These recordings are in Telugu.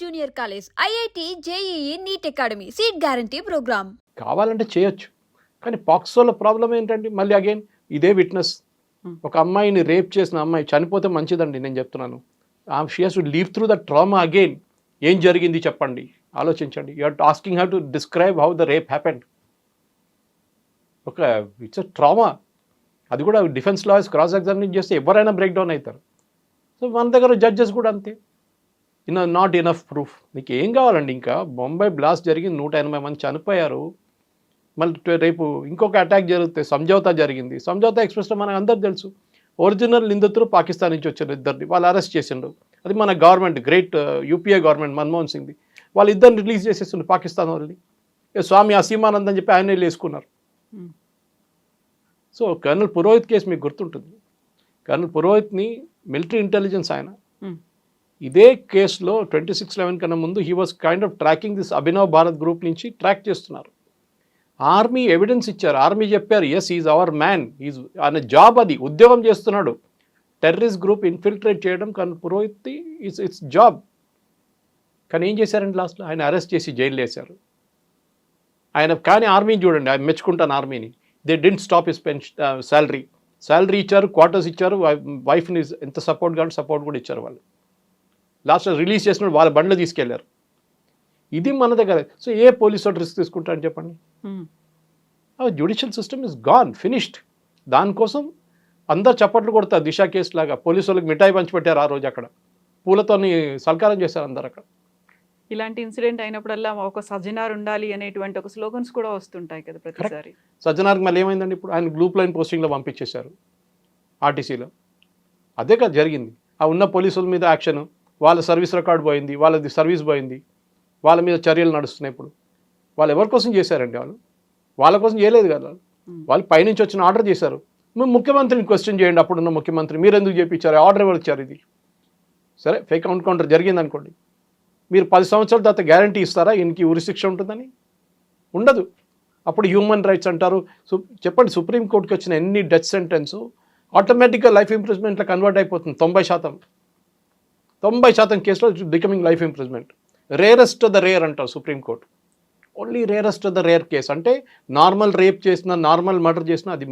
Junior college IIT JEE NEET academy seat guarantee programme. కావాలంటే చేయొచ్చు. కానీ పాక్సోలో ప్రాబ్లం ఏంటండి? మళ్ళీ అగైన్ ఇదే విట్నెస్. Hmm. ఒక అమ్మాయిని రేప్ చేసిన అమ్మాయి చనిపోతే మంచిదండి నేను చెప్తున్నాను. She has to live through the trauma again ఏం జరిగింది చెప్పండి? ఆలోచించండి. You are asking how to describe how the rape happened ఒక ఇట్స్ ట్రామా అది కూడా డిఫెన్స్ లాయర్స్ క్రాస్ ఎగ్జామినేషన్ చేస్తే ఎవరైనా బ్రేక్ డౌన్ అవుతారు. సో మన దగ్గర జడ్జెస్ కూడా అంతే. ఇన్ నాట్ ఇనఫ్ ప్రూఫ్ మీకు ఏం కావాలండి ఇంకా? బొంబాయి బ్లాస్ట్ జరిగి నూట ఎనభై మంది చనిపోయారు. మళ్ళీ రేపు ఇంకొక అటాక్ జరిగితే సంజౌతా జరిగింది. సంజౌతా ఎక్స్ప్రెస్లో మనకు అందరు తెలుసు. ఒరిజినల్ నిందితులు పాకిస్తాన్ నుంచి వచ్చారు ఇద్దరిని. వాళ్ళు అరెస్ట్ చేసిండ్రు. అది మన government great UPA government Manmohan సింగ్ది. వాళ్ళు ఇద్దరిని రిలీజ్ చేసేస్తుండ్రు పాకిస్తాన్ వాళ్ళని. ఏ స్వామి అసీమానంద్ అని చెప్పి ఆయన వేసుకున్నారు. Hmm. So colonel Purohit case మీకు గుర్తుంటుంది. కర్నల్ పురోహిత్ని మిలిటరీ ఇంటెలిజెన్స్ ఆయన Hmm. ఇదే కేసులో ట్వంటీ సిక్స్ లెవెన్ కన్నా ముందు he was kind of tracking this Abhinav Bharat group నుంచి ట్రాక్ చేస్తున్నారు. ఆర్మీ ఎవిడెన్స్ ఇచ్చారు. ఆర్మీ చెప్పారు yes is our man is ఆయన జాబ్ అది ఉద్యోగం చేస్తున్నాడు. టెర్రరిస్ట్ గ్రూప్ ఇన్ఫిల్ట్రేట్ చేయడం కానీ పురోహిత్ ఇట్స్ ఇట్స్ జాబ్ కానీ ఏం చేశారండి లాస్ట్లో ఆయన అరెస్ట్ చేసి జైలు వేశారు. ఆయన కానీ ఆర్మీని చూడండి ఆయన మెచ్చుకుంటాను ఆర్మీని they didn't stop his pension salary salary ఇచ్చారు క్వార్టర్స్ ఇచ్చారు వైఫ్ని ఎంత సపోర్ట్ కావాలి సపోర్ట్ కూడా ఇచ్చారు వాళ్ళు. లాస్ట్ రిలీజ్ చేసినప్పుడు వాళ్ళ బండ్లు తీసుకెళ్ళారు. ఇది మన దగ్గర సో ఏ పోలీస్ వాడు రిస్క్ తీసుకుంటారని చెప్పండి. Judicial system is gone finished దానికోసం అందరు చప్పట్లు కొడతారు దిశ కేసు లాగా. పోలీసు వాళ్ళకి మిఠాయి పంచిపెట్టారు ఆ రోజు అక్కడ. పూలతోని సల్కారం చేశారు అందరు అక్కడ. ఇలాంటి ఇన్సిడెంట్ అయినప్పుడల్లా ఒక సజ్జనార్ ఉండాలి అనేటువంటి ఒక స్లోగన్స్ కూడా వస్తుంటాయి కదా ప్రతిసారి. సజ్జనార్కి మళ్ళీ ఏమైందండి ఇప్పుడు? ఆయన గ్రూప్ లైన్ పోస్టింగ్లో పంపించేశారు. ఆర్టీసీలో అదే కదా జరిగింది. ఆ ఉన్న పోలీసుల మీద యాక్షన్. వాళ్ళ సర్వీస్ రికార్డ్ పోయింది వాళ్ళది సర్వీస్ పోయింది వాళ్ళ మీద చర్యలు నడుస్తున్నాయి ఇప్పుడు. వాళ్ళు ఎవరి కోసం చేశారండి వాళ్ళు? వాళ్ళ కోసం చేయలేదు కదా వాళ్ళు. పైనుంచి వచ్చిన ఆర్డర్ చేశారు. మీరు ముఖ్యమంత్రిని క్వశ్చన్ చేయండి అప్పుడున్న ముఖ్యమంత్రి. మీరు ఎందుకు చేయించారు ఆర్డర్ ఎవరు ఇచ్చారు ఇది? సరే ఫేక్ ఎన్కౌంటర్ జరిగింది అనుకోండి. మీరు పది సంవత్సరాల తర్వాత గ్యారంటీ ఇస్తారా? ఈయనకి ఉరి శిక్ష ఉంటుందని? ఉండదు. అప్పుడు హ్యూమన్ రైట్స్ అంటారు. సు చెప్పండి సుప్రీంకోర్టుకి వచ్చిన ఎన్ని డెత్ సెంటెన్స్? ఆటోమేటిక్గా లైఫ్ ఇంప్రూవ్మెంట్లో కన్వర్ట్ అయిపోతుంది తొంభై శాతం. తొంభై శాతం కేసులో becoming life improvement rarest the rare అంటారు supreme court only rarest the rare case అంటే నార్మల్ రేప్ చేసిన నార్మల్ మర్డర్ చేసిన అది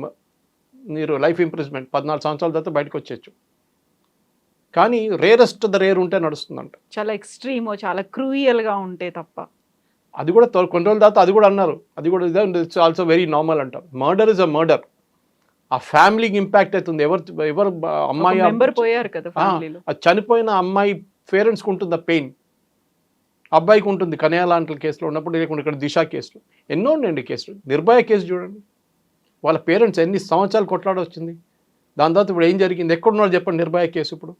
మీరు లైఫ్ ఇంప్రూవ్మెంట్ పద్నాలుగు సంవత్సరాల తర్వాత బయటకు వచ్చేయచ్చు. కానీ రేరెస్ట్ ద రేర్ ఉంటే నడుస్తుందంట. చాలా ఎక్స్ట్రీమ్ చాలా క్రూయల్గా ఉంటే తప్ప. అది కూడా కొన్ని రోజుల తర్వాత అది కూడా అన్నారు. అది కూడా ఇదే ఇట్స్ ఆల్సో వెరీ నార్మల్ అంటారు. మర్డర్ ఇస్ అ మర్డర్ ఆ ఫ్యామిలీకి ఇంపాక్ట్ అవుతుంది. ఎవరు ఎవరు అమ్మాయి పోయారు కదా చనిపోయిన అమ్మాయి పేరెంట్స్కి ఉంటుంది ఆ పెయిన్? అబ్బాయికి ఉంటుంది. కన్యా లాంటి కేసులో ఉన్నప్పుడు లేకుండా ఇక్కడ దిశ కేసులు. ఎన్నో ఉన్నాయండి కేసులు. నిర్భయ కేసు చూడండి. వాళ్ళ పేరెంట్స్ ఎన్ని సంవత్సరాలు కొట్లాడ వచ్చింది దాని తర్వాత ఇప్పుడు ఏం జరిగింది? ఎక్కడున్నారు చెప్పండి నిర్భయ కేసు ఇప్పుడు?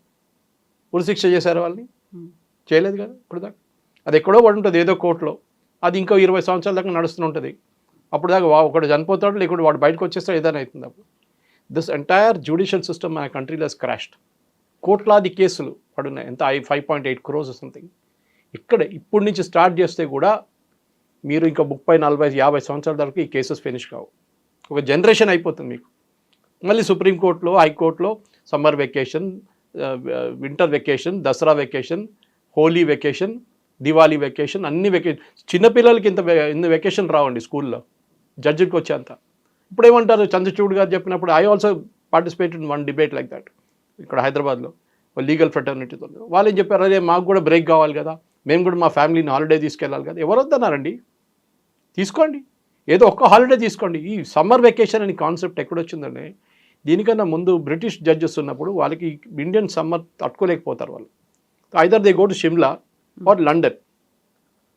ఉరిశిక్ష చేశారు వాళ్ళని. చేయలేదు కదా ఇప్పుడు దాకా అది ఎక్కడో పడి ఉంటుంది ఏదో కోర్టులో. అది ఇంకో ఇరవై సంవత్సరాల దాకా నడుస్తూ ఉంటుంది. అప్పుడు దాకా వా- ఒకడు చనిపోతాడు లేకుంటే వాడు బయటకు వచ్చేస్తాడు ఏదైనా అవుతుంది అప్పుడు. దిస్ ఎంటైర్ జ్యుడిషియల్ సిస్టమ్ మన కంట్రీలో క్రాష్డ్. కోట్లాది కేసులు పడున్నాయి. ఎంత? I five point eight crores something ఇక్కడ ఇప్పటి నుంచి స్టార్ట్ చేస్తే కూడా మీరు ఇంకా ముప్పై నలభై యాభై సంవత్సరాల వరకు ఈ కేసెస్ ఫినిష్ కావు. ఒక జనరేషన్ అయిపోతుంది మీకు. మళ్ళీ సుప్రీంకోర్టులో హైకోర్టులో summer vacation winter vacation Dasara vacation Holi vacation Diwali vacation అన్ని వెకేషన్ చిన్నపిల్లలకి ఇంత ఇన్ని వెకేషన్ రావండి స్కూల్లో. జడ్జికి వచ్చేంత. ఇప్పుడు ఏమంటారు చంద్రచూడ్ గారు చెప్పినప్పుడు I also participate in one debate like that ఇక్కడ హైదరాబాద్లో లీగల్ ఫ్రెటర్నిటీతో వాళ్ళు ఏం చెప్పారు? అదే మాకు కూడా బ్రేక్ కావాలి కదా. మేము కూడా మా ఫ్యామిలీని హాలిడే తీసుకెళ్ళాలి కదా. ఎవరు వద్దన్నారండి? తీసుకోండి. ఏదో ఒక్క హాలిడే తీసుకోండి. ఈ సమ్మర్ వెకేషన్ అనే కాన్సెప్ట్ ఎక్కడొచ్చిందండి దీనికన్నా ముందు బ్రిటిష్ జడ్జెస్ ఉన్నప్పుడు వాళ్ళకి ఇండియన్ సమ్మర్ తట్టుకోలేకపోతారు వాళ్ళు. Either they go to Shimla or London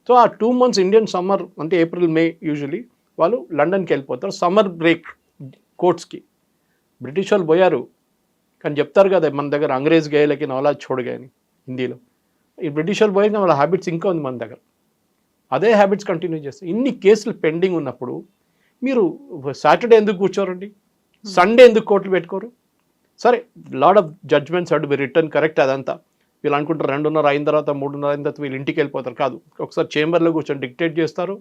so uh two months Indian summer అంటే ఏప్రిల్ మే యూజువలీ వాళ్ళు లండన్కి వెళ్ళిపోతారు. సమ్మర్ బ్రేక్ కోర్ట్స్కి బ్రిటిష్ వాళ్ళు పోయారు. కానీ చెప్తారు కదా మన దగ్గర అంగ్రేజ్ గేలకి నవలా చూడగా అని హిందీలో. ఈ బ్రిటిష్ వాళ్ళు పోయిన వాళ్ళ హ్యాబిట్స్ ఇంకా ఉంది మన దగ్గర. అదే హ్యాబిట్స్ కంటిన్యూ చేస్తారు ఇన్ని కేసులు పెండింగ్ ఉన్నప్పుడు మీరు సాటర్డే ఎందుకు కూర్చోరండి? సండే ఎందుకు కోర్టులు పెట్టుకోరు? సరే lot of judgments had be return correct అదంతా. వీళ్ళు అనుకుంటారు రెండున్నర అయిన తర్వాత మూడున్నర అయిన తర్వాత వీళ్ళు ఇంటికి వెళ్ళిపోతారు. కాదు ఒకసారి చేంబర్లో కూర్చొని డిక్టేట్ చేస్తారు.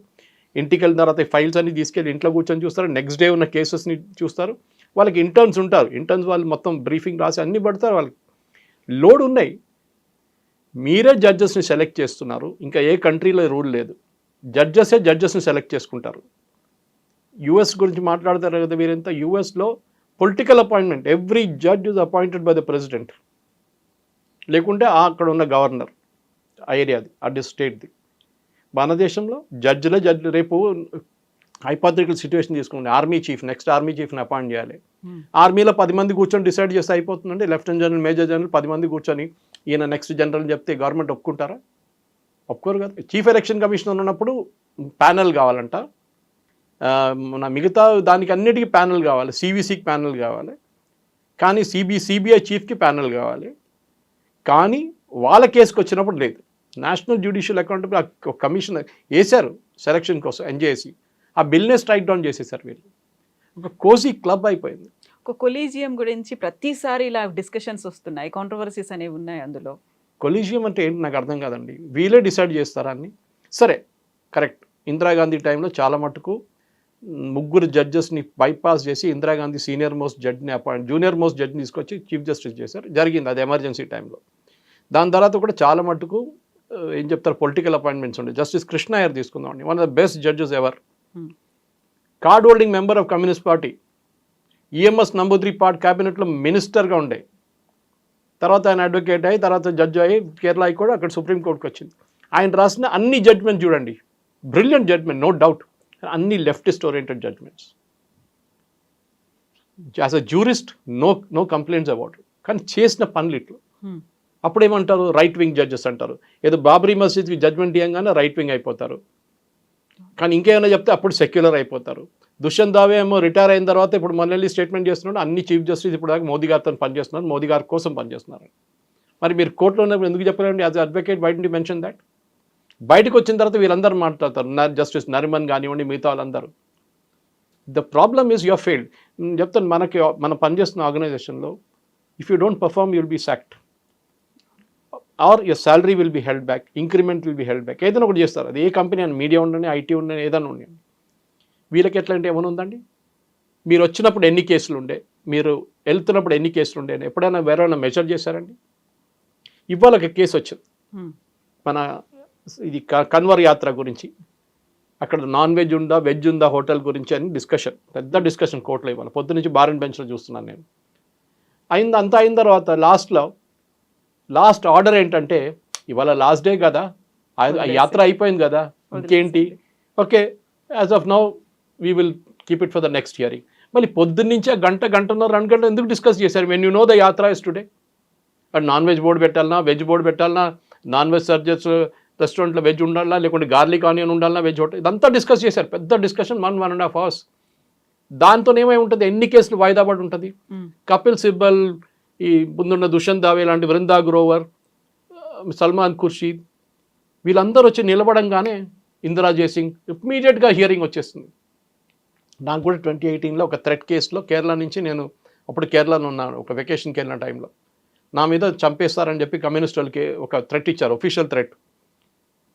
ఇంటికి వెళ్ళిన తర్వాత ఫైల్స్ అన్ని తీసుకెళ్ళి ఇంట్లో కూర్చొని చూస్తారు. నెక్స్ట్ డే ఉన్న కేసెస్ని చూస్తారు. వాళ్ళకి ఇంటర్న్స్ ఉంటారు. ఇంటర్న్స్ వాళ్ళు మొత్తం బ్రీఫింగ్ రాసి అన్ని పడతారు వాళ్ళకి. లోడ్ ఉన్నాయి. మీరే జడ్జెస్ని సెలెక్ట్ చేస్తున్నారు. ఇంకా ఏ కంట్రీలో రూల్ లేదు. జడ్జెసే జడ్జెస్ని సెలెక్ట్ చేసుకుంటారు. యుఎస్ గురించి మాట్లాడతారు కదా వీరంతా యుఎస్లో political appointment every judge is appointed by the president లేకుంటే అక్కడ ఉన్న గవర్నర్ ఆ ఏరియాది. ఆ స్టేట్ది మన దేశంలో జడ్జిలే జడ్జి రేపు హైపాథికల్ సిచ్యువేషన్ తీసుకుంటే ఆర్మీ చీఫ్ నెక్స్ట్ ఆర్మీ చీఫ్ని అపాయింట్ చేయాలి. Hmm. ఆర్మీలో పది మంది కూర్చొని డిసైడ్ చేస్తే అయిపోతుందండి. లెఫ్టినెంట్ జనరల్ మేజర్ జనరల్ పది మంది కూర్చొని ఈయన నెక్స్ట్ జనరల్ చెప్తే గవర్నమెంట్ ఒప్పుకుంటారా? ఒప్పుకోరు కదా. చీఫ్ ఎలక్షన్ కమిషనర్ ఉన్నప్పుడు ప్యానెల్ కావాలంట. మన మిగతా దానికి అన్నిటికీ ప్యానెల్ కావాలి సివిసికి ప్యానెల్ కావాలి. కానీ సిబి సిబిఐ చీఫ్కి ప్యానెల్ కావాలి. కానీ వాళ్ళ కేసుకి వచ్చినప్పుడు లేదు. నేషనల్ జ్యుడిషియల్ అకౌంటబుల్ కమిషన్ వేశారు సెలక్షన్ కోసం ఎన్జేసి ఆ బిల్నే స్ట్రైక్ డౌన్ చేసేసారు వీళ్ళు. ఒక కోసీ క్లబ్ అయిపోయింది. ఒక కొలీజియం గురించి ప్రతిసారి ఇలా డిస్కషన్స్ వస్తున్నాయి కాంట్రవర్సీస్ అనేవి ఉన్నాయి అందులో. కొలీజియం అంటే ఏంటి నాకు అర్థం కాదండి. వీళ్ళే డిసైడ్ చేస్తారా అని సరే కరెక్ట్. ఇందిరాగాంధీ టైంలో చాలా మటుకు ముగ్గురు జడ్జెస్ని బైపాస్ చేసి ఇందిరాగాంధీ సీనియర్ మోస్ట్ జడ్జిని అపాయింట్ జూనియర్ మోస్ట్ జడ్జిని తీసుకొచ్చి చీఫ్ జస్టిస్ చేశారు. జరిగింది అది ఎమర్జెన్సీ టైంలో. దాని తర్వాత కూడా చాలా మటుకు ఏం చెప్తారు పొలిటికల్ అపాయింట్మెంట్స్ ఉండే. జస్టిస్ కృష్ణ అయ్యర్ తీసుకుందామండి one of the best judges ever. Card holding member of communist party EMS Namboodiri part క్యాబినెట్లో మినిస్టర్గా ఉండే. తర్వాత ఆయన అడ్వకేట్ అయ్యి తర్వాత జడ్జ్ అయ్యి కేరళ కూడా అక్కడ సుప్రీంకోర్టుకి వచ్చింది. ఆయన రాసిన అన్ని జడ్జ్మెంట్ చూడండి. బ్రిలియంట్ జడ్జ్మెంట్ నో డౌట్ అన్ని leftist oriented judgments as a jurist no no complaints about కానీ చేసిన పనులు ఇట్లు. Hmm. అప్పుడు ఏమంటారు రైట్ వింగ్ జడ్జెస్ అంటారు. ఏదో బాబ్రీ మసీద్కి జడ్జ్మెంట్ ఇవ్వగానే రైట్ వింగ్ అయిపోతారు. కానీ ఇంకేమైనా చెప్తే అప్పుడు సెక్యులర్ అయిపోతారు. దుష్యంత్ దావే ఏమో రిటైర్ అయిన తర్వాత ఇప్పుడు మళ్ళీ స్టేట్మెంట్ చేస్తున్నాడు. అన్ని చీఫ్ జస్టిస్ ఇప్పుడు దాకా మోదీ గారితో పనిచేస్తున్నారు. మోదీ గారి కోసం పనిచేస్తున్నారు. మరి మీరు కోర్టులో ఉన్నప్పుడు ఎందుకు చెప్పలేండి యాజ్ అడ్వకేట్ బయట నుండి మెన్షన్ దాట్ బయటకు వచ్చిన తర్వాత వీళ్ళందరూ మాట్లాడతారు. జస్టిస్ నరిమన్ కానివ్వండి మిగతా వాళ్ళందరూ. The problem is your field చెప్తాను మనకి మనం పనిచేస్తున్న ఆర్గనైజేషన్లో if you don't perform you'll be sacked or your salary will be held back increment will be held back ఏదైనా ఒకటి చేస్తారు. అది ఏ కంపెనీ అని మీడియా ఉండని ఐటీ ఉండని ఏదైనా ఉండండి వీళ్ళకి ఎట్లా అంటే ఏమైనా ఉందండి? మీరు వచ్చినప్పుడు ఎన్ని కేసులు ఉండే? మీరు వెళ్తున్నప్పుడు ఎన్ని కేసులు ఉండే? ఎప్పుడైనా వేరేమైనా మెజర్ చేశారండి? ఇవాళ ఒక కేసు వచ్చింది. మన ఇది క- కన్వర్ యాత్ర గురించి. అక్కడ నాన్ వెజ్ ఉందా వెజ్ ఉందా హోటల్ గురించి అని డిస్కషన్ పెద్ద డిస్కషన్ కోర్టులో ఇవాళ. పొద్దు నుంచి బార్ అండ్ బెంచ్లో చూస్తున్నాను నేను. అయింది అంతా అయిన తర్వాత లాస్ట్లో లాస్ట్ ఆర్డర్ ఏంటంటే ఇవాళ లాస్ట్ డే కదా. యాత్ర అయిపోయింది కదా ఇంకేంటి? Okay as of now we will keep it for the next hearing మళ్ళీ పొద్దున్న నుంచి ఆ గంట గంటన్నర రెండు గంటలు ఎందుకు డిస్కస్ చేశారు? When you know the yatra is today and non veg board పెట్టాలన్నా వెజ్ బోర్డు పెట్టాలన్నా నాన్ వెజ్ సర్జెస్ రెస్టారెంట్లో వెజ్ ఉండాలా లేకుంటే గార్లిక్ ఆనియన్ ఉండాలన్నా వెజ్ హోటల్ ఇదంతా డిస్కస్ చేశారు. పెద్ద discussion one one and half hours దాంతో ఏమై ఉంటుంది? ఎన్ని కేసులు వాయిదా పడి ఉంటుంది? Hmm. కపిల్ సిబ్బల్ ఈ ముందున్న దుష్యంత్ దావే లాంటి వృందా గ్రోవర్ సల్మాన్ ఖుర్షీద్ వీళ్ళందరూ వచ్చి నిలబడంగానే ఇందిరా జయసింగ్ ఇమ్మీడియట్గా హియరింగ్ వచ్చేస్తుంది నాకు కూడా ట్వంటీ ఎయిటీన్లో ఒక థ్రెట్ కేసులో కేరళ నుంచి నేను అప్పుడు కేరళలో ఉన్నాను ఒక వెకేషన్కి వెళ్ళిన టైంలో. నా మీద చంపేస్తారని చెప్పి కమ్యూనిస్ట్ వాళ్ళకి ఒక థ్రెట్ ఇచ్చారు ఒఫీషియల్ థ్రెట్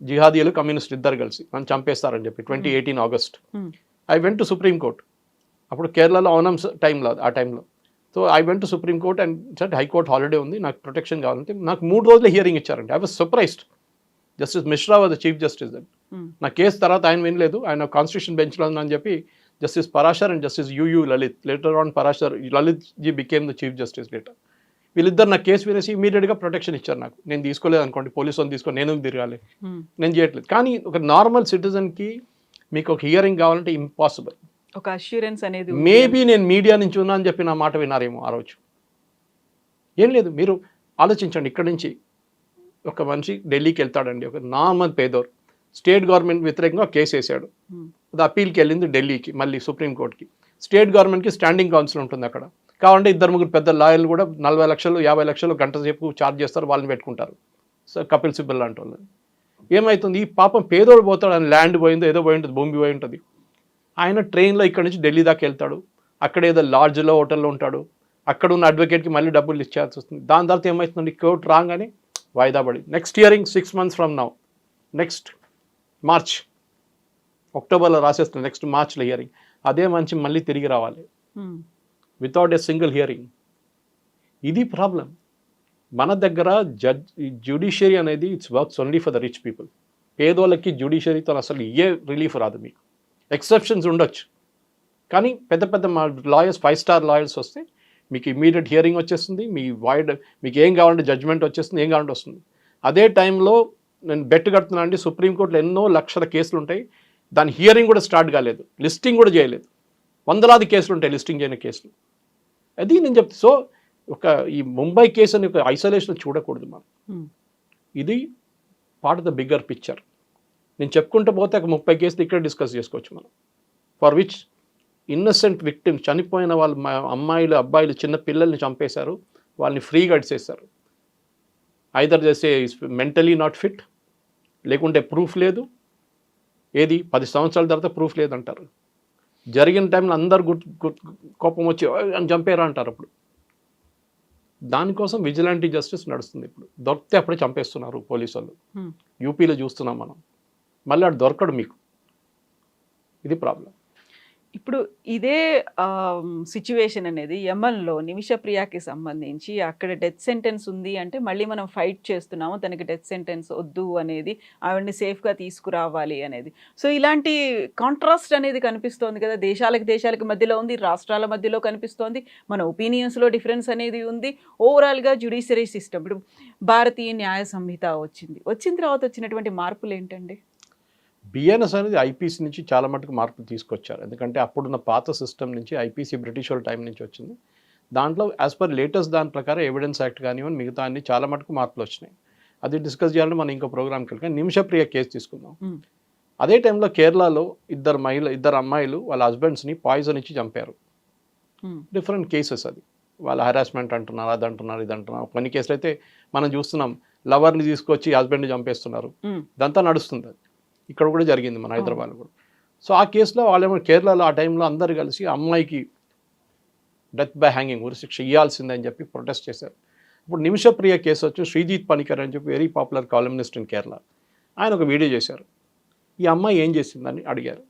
జిహాదీలు కమ్యూనిస్ట్ ఇద్దరు కలిసి నన్ను చంపేస్తారని చెప్పి twenty eighteen August. I went to supreme court. అప్పుడు కేరళలో ఓనం టైంలో ఆ టైంలో. So I went supreme court and sir high court holiday ఉంది నాకు ప్రొటెక్షన్ కావాలంటే నాకు మూడు రోజులు హియరింగ్ ఇచ్చారండి. I was surprised. Justice Mishra was the chief justice that Hmm. నా కేసు తర్వాత ఆయన వినలేదు ఆయన కాన్స్టిట్యూషన్ బెంచ్లో ఉందని చెప్పి justice Parashar and justice UU Lalit later on Parashar Lalit ji became the chief justice later వీళ్ళిద్దరు నా కేసు వినేసి ఇమీడియట్గా ప్రొటెక్షన్ ఇచ్చారు నాకు. నేను తీసుకోలేదు అనుకోండి పోలీసు వాళ్ళు తీసుకొని నేను తిరగాలి? Hmm. నేను చేయట్లేదు. కానీ ఒక నార్మల్ సిటిజన్కి మీకు ఒక హియరింగ్ కావాలంటే ఇంపాసిబుల్ ఒక అష్యూరెన్స్ అనేది. మేబీ నేను మీడియా నుంచి ఉన్నా అని చెప్పి నా మాట విన్నారేమో ఆ రోజు. ఏం లేదు మీరు ఆలోచించండి. ఇక్కడి నుంచి ఒక మనిషి ఢిల్లీకి వెళ్తాడండి. ఒక నార్మల్ పేదోర్. స్టేట్ గవర్నమెంట్ వ్యతిరేకంగా కేసు వేసాడు Hmm. అది అప్పీల్కి వెళ్ళింది ఢిల్లీకి మళ్ళీ సుప్రీంకోర్టుకి స్టేట్ గవర్నమెంట్కి స్టాండింగ్ కౌన్సిల్ ఉంటుంది అక్కడ. కావాలంటే ఇద్దరు ముగ్గురు పెద్ద లాయర్లు కూడా నలభై లక్షలు యాభై లక్షలు గంట సేపు ఛార్జ్ చేస్తారు వాళ్ళని పెట్టుకుంటారు. సో కపిల్ సిబ్బల్ లాంటి వాళ్ళు ఏమవుతుంది ఈ పాపం పేదోడు పోతాడు ల్యాండ్ పోయిందో ఏదో పోయి ఉంటుంది భూమి పోయి ఉంటుంది. ఆయన ట్రైన్లో ఇక్కడ నుంచి ఢిల్లీ దాకా వెళ్తాడు. అక్కడ ఏదో లాడ్జ్లో హోటల్లో ఉంటాడు. అక్కడ ఉన్న అడ్వకేట్కి మళ్ళీ డబ్బులు ఇచ్చేయాల్సి వస్తుంది. దాని తర్వాత ఏమవుతుందండి కోర్టు రాగానే వాయిదా పడి next hearing six months from now next March అక్టోబర్లో రాసేస్తుంది నెక్స్ట్ మార్చ్లో హియరింగ్ అదే మంచి మళ్ళీ తిరిగి రావాలి. వితౌట్ ఏ సింగిల్ హియరింగ్ ఇది ప్రాబ్లం మన దగ్గర జడ్జ్ జ్యుడిషియరీ అనేది it's works only for the rich people పేదోళ్ళకి జ్యుడిషియరీతో అసలు ఏ రిలీఫ్ రాదు మీకు. ఎక్సెప్షన్స్ ఉండొచ్చు. కానీ పెద్ద పెద్ద మా లాయర్స్ ఫైవ్ స్టార్ లాయర్స్ వస్తే మీకు ఇమీడియట్ హియరింగ్ వచ్చేస్తుంది మీ వాయిడ్ మీకు ఏం కావాలంటే జడ్జ్మెంట్ వచ్చేస్తుంది ఏం కావాలంటే వస్తుంది. అదే టైంలో నేను బెట్ కడుతున్నా అండి సుప్రీంకోర్టులో ఎన్నో లక్షల కేసులు ఉంటాయి. దాని హియరింగ్ కూడా స్టార్ట్ కాలేదు లిస్టింగ్ కూడా చేయలేదు. వందలాది కేసులు ఉంటాయి లిస్టింగ్ చేయని కేసులు. అది నేను చెప్తా సో ఒక ఈ ముంబై కేసు అని ఒక ఐసోలేషన్ చూడకూడదు మనం. ఇది part of the bigger picture నేను చెప్పుకుంటూ పోతే ఒక ముప్పై కేసులు ఇక్కడ డిస్కస్ చేసుకోవచ్చు మనం. ఫర్ విచ్ ఇన్నసెంట్ విక్టిమ్ చనిపోయిన వాళ్ళ మా అమ్మాయిలు అబ్బాయిలు చిన్న పిల్లల్ని చంపేశారు. వాళ్ళని ఫ్రీగా ఇడిచేస్తారు ఐదర్ చేసే మెంటలీ నాట్ ఫిట్ లేకుంటే ప్రూఫ్ లేదు. ఏది? పది సంవత్సరాల తర్వాత ప్రూఫ్ లేదంటారు. జరిగిన టైంలో అందరు గుర్తు కోపం వచ్చి అని చంపారా అంటారు అప్పుడు. దానికోసం విజిలాంటీ జస్టిస్ నడుస్తుంది ఇప్పుడు. దొరికితే అప్పుడే చంపేస్తున్నారు పోలీసు వాళ్ళు. యూపీలో చూస్తున్నాం మనం. మళ్ళీ అటు దొరకడు మీకు. ఇది ప్రాబ్లం. ఇప్పుడు ఇదే సిచ్యువేషన్ అనేది యమన్లో నిమిషప్రియకి సంబంధించి అక్కడ డెత్ సెంటెన్స్ ఉంది అంటే మళ్ళీ మనం ఫైట్ చేస్తున్నాము తనకి డెత్ సెంటెన్స్ వద్దు అనేది ఆవిడని సేఫ్గా తీసుకురావాలి అనేది. సో ఇలాంటి కాంట్రాస్ట్ అనేది కనిపిస్తోంది కదా దేశాలకు దేశాలకు మధ్యలో ఉంది రాష్ట్రాల మధ్యలో కనిపిస్తోంది మన ఒపీనియన్స్లో డిఫరెన్స్ అనేది ఉంది ఓవరాల్గా జ్యుడిషియరీ సిస్టమ్ ఇప్పుడు భారతీయ న్యాయ సంహిత వచ్చింది. వచ్చిన తర్వాత వచ్చినటువంటి మార్పులు ఏంటండి? బిఎన్ఎస్ అనేది ఐపీసీ నుంచి చాలా మటుకు మార్పులు తీసుకొచ్చారు. ఎందుకంటే అప్పుడున్న పాత సిస్టమ్ నుంచి ఐపీసీ బ్రిటిష్ వాళ్ళ టైం నుంచి వచ్చింది. దాంట్లో యాజ్ పర్ లేటెస్ట్ దాని ప్రకారం ఎవిడెన్స్ యాక్ట్ కానివ్వండి మిగతా అన్ని చాలా మటుకు మార్పులు వచ్చినాయి. అది డిస్కస్ చేయాలంటే మనం ఇంకో ప్రోగ్రామ్కి వెళ్ళి. నిమిషప్రియ కేసు తీసుకుందాం. అదే టైంలో కేరళలో ఇద్దరు మహిళ ఇద్దరు అమ్మాయిలు వాళ్ళ హస్బెండ్స్ని పాయిజన్ ఇచ్చి చంపారు. డిఫరెంట్ కేసెస్ అది. వాళ్ళ హరాస్మెంట్ అంటున్నారు అది అంటున్నారు ఇది అంటున్నారు. కొన్ని కేసులు అయితే మనం చూస్తున్నాం లవర్ని తీసుకొచ్చి హస్బెండ్ని చంపేస్తున్నారు. ఇదంతా నడుస్తుంది. అది ఇక్కడ కూడా జరిగింది మన హైదరాబాద్ కూడా. సో ఆ కేసులో వాళ్ళేమో కేరళలో ఆ టైంలో అందరు కలిసి అమ్మాయికి డెత్ బై హ్యాంగింగ్ ఉరిశిక్ష ఇవ్వాల్సిందే అని చెప్పి ప్రొటెస్ట్ చేశారు. ఇప్పుడు నిమిషప్రియ కేసు వచ్చి శ్రీజీత్ పనికర్ అని చెప్పి very popular columnist in Kerala. ఆయన ఒక వీడియో చేశారు. ఈ అమ్మాయి ఏం చేసిందని అడిగారు.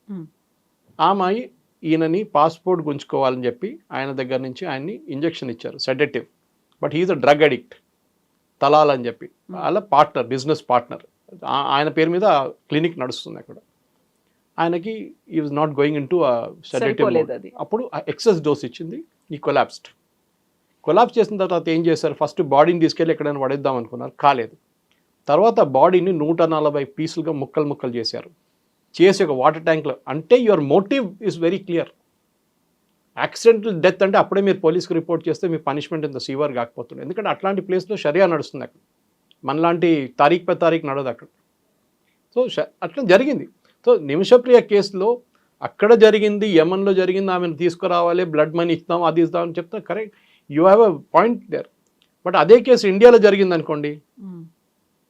ఆ అమ్మాయి ఈయనని పాస్పోర్ట్ గుంజుకోవాలని చెప్పి ఆయన దగ్గర నుంచి ఆయన్ని ఇంజెక్షన్ ఇచ్చారు sedative. But he's a drug addict Talal అని చెప్పి. వాళ్ళ పార్ట్నర్ బిజినెస్ పార్ట్నర్. ఆయన పేరు మీద క్లినిక్ నడుస్తుంది అక్కడ. ఆయనకి ఈ was not going in to. అప్పుడు ఎక్సెస్ డోస్ ఇచ్చింది. ఈ కొలాప్స్డ్ కొలాప్స్ చేసిన తర్వాత ఏం చేశారు? ఫస్ట్ బాడీని తీసుకెళ్ళి ఎక్కడైనా పడేద్దాం అనుకున్నారు. కాలేదు. తర్వాత బాడీని నూట నలభై పీసులుగా ముక్కలు ముక్కలు చేశారు. చేసి ఒక వాటర్ ట్యాంక్లో అంటే your motive is very clear accidental death అంటే అప్పుడే మీరు పోలీస్కి రిపోర్ట్ చేస్తే మీ పనిష్మెంట్ ఇంత సీవర్ కాకపోతుంది ఎందుకంటే అట్లాంటి ప్లేస్లో షరియా నడుస్తుంది అక్కడ. మనలాంటి తారీఖు పై తారీఖు నడదు అక్కడ. సో అట్లా జరిగింది. సో నిమిషప్రియ కేసులో అక్కడ జరిగింది యమన్లో జరిగింది ఆమెను తీసుకురావాలి బ్లడ్ మనీ ఇస్తాం అది ఇస్తాం అని చెప్తే correct. You have a point there. But అదే కేసు ఇండియాలో జరిగింది అనుకోండి.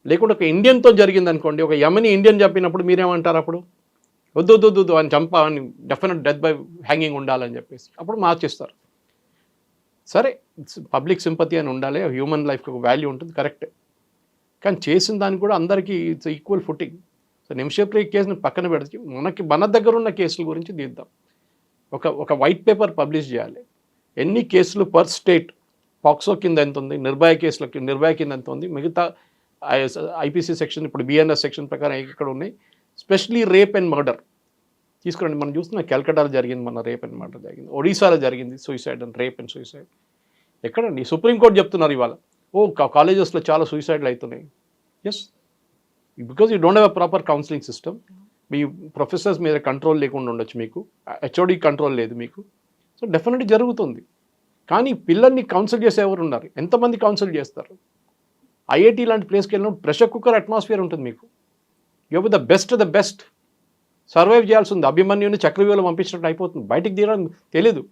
లేకుంటే ఒక ఇండియన్తో జరిగింది అనుకోండి ఒక యమని ఇండియన్ చంపినప్పుడు మీరేమంటారు అప్పుడు? వద్దు వద్దు వద్దు, వద్దు అని చంప అని డెఫినెట్ డెత్ బై హ్యాంగింగ్ ఉండాలని చెప్పేసి. అప్పుడు మార్చేస్తారు. సరే పబ్లిక్ సింపతి అని ఉండాలి హ్యూమన్ లైఫ్కి ఒక వాల్యూ ఉంటుంది కరెక్ట్. కానీ చేసిన దానికి కూడా అందరికీ it's equal footing so Nimishapriya కేసుని పక్కన పెడితే మనకి మన దగ్గర ఉన్న కేసుల గురించి తీద్దాం. ఒక ఒక వైట్ పేపర్ పబ్లిష్ చేయాలి. ఎన్ని కేసులు పర్ స్టేట్ పాక్సో కింద ఎంత ఉంది? నిర్భయ కేసుల నిర్భయ కింద ఎంత ఉంది? మిగతా ఐపీసీ సెక్షన్ ఇప్పుడు బిఎన్ఎస్ సెక్షన్ ప్రకారం ఇక్కడ ఉన్నాయి. స్పెషలీ రేప్ అండ్ మర్డర్ తీసుకురండి. మనం చూస్తున్న కల్కటాలో జరిగింది మన రేప్ అండ్ మర్డర్ జరిగింది. ఒడిశాలో జరిగింది suicide and rape and suicide ఎక్కడండి సుప్రీంకోర్టు చెప్తున్నారు ఇవాళ. ఓ కాలేజెస్లో చాలా సూసైడ్లు అవుతున్నాయి yes because you don't have a proper counselling system me professors మీద కంట్రోల్ లేకుండా ఉండొచ్చు మీకు. హెచ్ఓడి కంట్రోల్ లేదు మీకు. సో డెఫినెట్లీ జరుగుతుంది. కానీ పిల్లల్ని కౌన్సిల్ చేసే ఎవరు ఉన్నారు? ఎంతమంది కౌన్సిల్ చేస్తారు? ఐఐటి లాంటి ప్లేస్కి వెళ్ళినప్పుడు ప్రెషర్ కుక్కర్ అట్మాస్ఫియర్ ఉంటుంది మీకు. You the best the best survive చేయాల్సి ఉంది అభిమన్యుని చక్రవ్యూహంలో పంపించినట్టు అయిపోతుంది. బయటికి తీయడం తెలియదు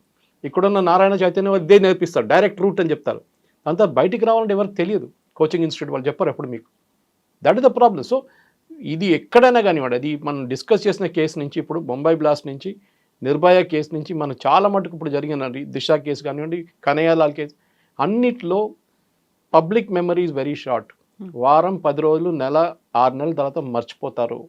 ఇక్కడున్న నారాయణ చైతన్య ఇదే నేర్పిస్తారు. డైరెక్ట్ రూట్ అని చెప్తారు. అంతా బయటికి రావాలంటే ఎవరికి తెలియదు. కోచింగ్ ఇన్స్టిట్యూట్ వాళ్ళు చెప్పారు ఎప్పుడు మీకు. That is the problem so ఇది ఎక్కడైనా కానివ్వండి అది మనం డిస్కస్ చేసిన కేసు నుంచి ఇప్పుడు బొంబాయి బ్లాస్ట్ నుంచి నిర్భయ కేసు నుంచి మనం చాలా మటుకు ఇప్పుడు జరిగిన దిశ కేసు కానివ్వండి కనయ్యలాల్ కేసు అన్నిట్లో public memory is very short వారం పది రోజులు నెల ఆరు నెలల తర్వాత మర్చిపోతారు.